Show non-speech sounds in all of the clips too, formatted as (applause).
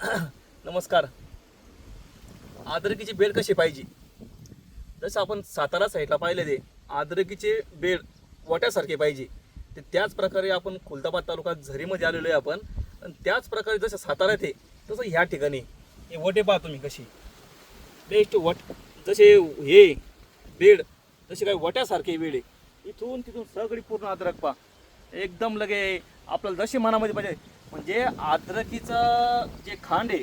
(coughs) नमस्कार. आदरकीची बेड कशी पाहिजे? जसं आपण सातारा साईडला पाहिले ते आदरकीचे बेड वाट्यासारखे पाहिजे. ते त्याच प्रकारे आपण खुलताबाद तालुका झरीमध्ये आलेलो आहे आपण. आणि त्याच प्रकारे जसं सातारा आहे तसं ह्या ठिकाणी. हे वटे पहा तुम्ही कशी. बेस्ट वट. जसे हे बेड जसे काही वट्यासारखे बेड आहे. इथून तिथून सगळी पूर्ण अद्रक पहा. एकदम लगे आपल्याला जशी मनामध्ये पाहिजे म्हणजे अद्रकीचं जे खांड आहे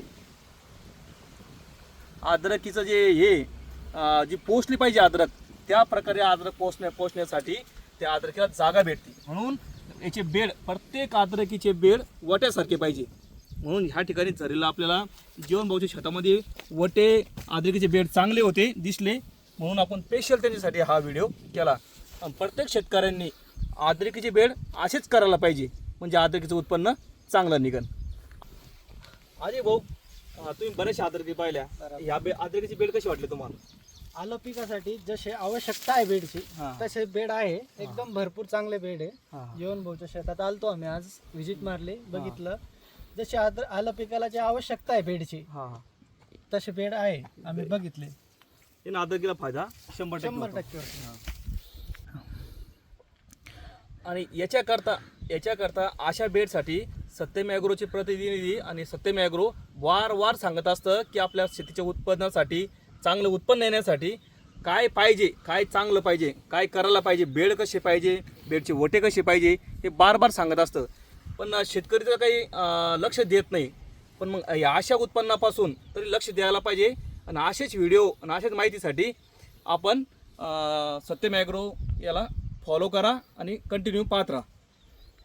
अद्रकीचं जे हे जी पोचली पाहिजे अद्रक त्या प्रकारे अद्रक पोचण्या पोचण्यासाठी त्या अद्रकीला जागा भेटते. म्हणून याचे बेड प्रत्येक अद्रकीचे बेड वट्यासारखे पाहिजे. म्हणून ह्या ठिकाणी झरीला आपल्याला जीवनभाऊच्या शेतामध्ये वटे अद्रकीचे बेड चांगले होते दिसले. म्हणून आपण स्पेशल त्यांच्यासाठी हा व्हिडिओ केला. आणि प्रत्येक शेतकऱ्यांनी आद्रकीचे बेड असेच करायला पाहिजे. म्हणजे आद्रकीचं उत्पन्न चांगलं निघन. अरे भाऊ अं, तुम्ही बऱ्याचशा अद्रकी पाहिल्या बरोबर. ह्या बे अद्रकीची बेड कशी वाटली तुम्हाला? आलं पिकासाठी जसे आवश्यकता आहे बेडची हा. तसे बेड आहे. एकदम भरपूर चांगले बेड आहे. जेवण भाऊच्या शेतात आलतो आम्ही आज व्हिजिट मारली बघितलं. जसे आद- आलं पिकाला जी आवश्यकता आहे बेडची हा तसे बेड आहे. आम्ही बघितले. यानं अद्रकीला फायदा? शंभर टक्के शंभर होतो. टक्के होते. आणि याच्याकरता याच्याकरता अशा बेडसाठी सत्यम ॲग्रोचे प्रतिनिधी आणि सत्यम ॲग्रो वारंवार सांगत असतं की आपल्या शेतीच्या उत्पन्नासाठी चांगलं उत्पन्न येण्यासाठी काय पाहिजे काय चांगलं पाहिजे काय करायला पाहिजे बेड कसे पाहिजे बेडचे वटे कसे पाहिजे हे बार बार सांगत असतं. पण शेतकरी तर काही लक्ष देत नाही. पण मग या अशा उत्पन्नापासून तरी लक्ष द्यायला पाहिजे आणि असेच व्हिडिओ आणि अशाच माहितीसाठी आपण सत्यम ॲग्रो याला फॉलो करा आणि कंटिन्यू पाहत राहा.